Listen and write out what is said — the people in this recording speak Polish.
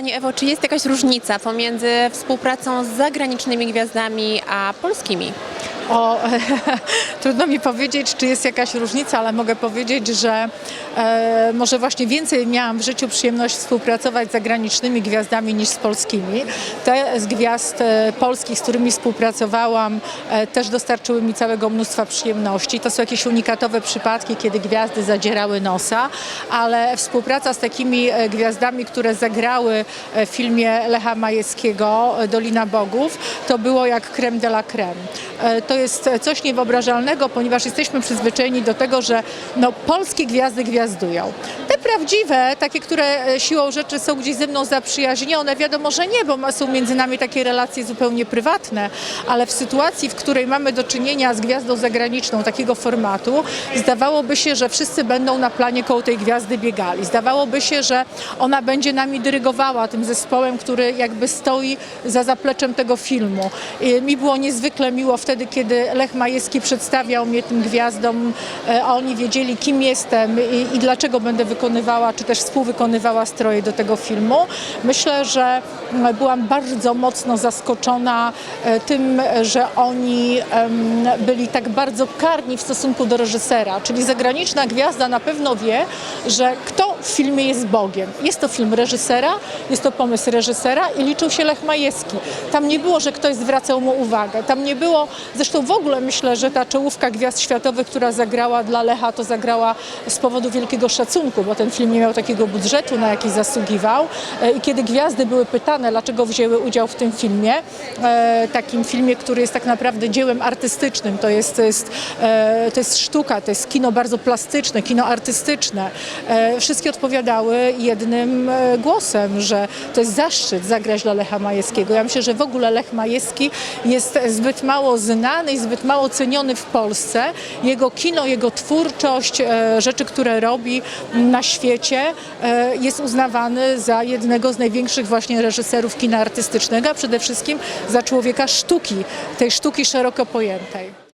Pani Ewo, czy jest jakaś różnica pomiędzy współpracą z zagranicznymi gwiazdami a polskimi? O, trudno mi powiedzieć, czy jest jakaś różnica, ale mogę powiedzieć, że e, może właśnie więcej miałam w życiu przyjemność współpracować z zagranicznymi gwiazdami niż z polskimi. Te z gwiazd e, polskich, z którymi współpracowałam, e, też dostarczyły mi całego mnóstwa przyjemności. To są jakieś unikatowe przypadki, kiedy gwiazdy zadzierały nosa, ale współpraca z takimi e, gwiazdami, które zagrały e, w filmie Lecha Majewskiego e, Dolina Bogów, to było jak creme de la creme. E, To jest coś niewyobrażalnego, ponieważ jesteśmy przyzwyczajeni do tego, że no, polskie gwiazdy gwiazdują. Te prawdziwe, takie, które e, siłą rzeczy są gdzieś ze mną zaprzyjaźnione, wiadomo, że nie, bo są między nami takie relacje zupełnie prywatne, ale w sytuacji, w której mamy do czynienia z gwiazdą zagraniczną takiego formatu, zdawałoby się, że wszyscy będą na planie koło tej gwiazdy biegali. Zdawałoby się, że ona będzie nami dyrygowała tym zespołem, który jakby stoi za zapleczem tego filmu. I mi było niezwykle miło wtedy, kiedy Lech Majewski przedstawiał mnie tym gwiazdom, e, a oni wiedzieli, kim jestem i, i dlaczego będę wykonywała, czy też współwykonywała stroje do tego filmu. Myślę, że mm, byłam bardzo mocno zaskoczona e, tym, że oni byli tak bardzo karni w stosunku do reżysera, czyli zagraniczna gwiazda na pewno wie, że kto w filmie jest Bogiem. Jest to film reżysera, jest to pomysł reżysera i liczył się Lech Majewski. Tam nie było, że ktoś zwracał mu uwagę. Tam nie było, zresztą w ogóle myślę, że ta czołówka gwiazd światowych, która zagrała dla Lecha, to zagrała z powodu wielkiego szacunku, bo ten film nie miał takiego budżetu, na jaki zasługiwał. E, I kiedy gwiazdy były pytane, dlaczego wzięły udział w tym filmie, e, takim filmie, który jest tak naprawdę dziełem artystycznym, to jest, to jest, e, to jest sztuka, to jest kino bardzo plastyczne, kino artystyczne. E, Odpowiadały jednym e, głosem, że to jest zaszczyt zagrać dla Lecha Majewskiego. Ja myślę, że w ogóle Lech Majewski jest zbyt mało znany i zbyt mało ceniony w Polsce. Jego kino, jego twórczość, e, rzeczy, które robi na świecie e, jest uznawany za jednego z największych właśnie reżyserów kina artystycznego, a przede wszystkim za człowieka sztuki, tej sztuki szeroko pojętej.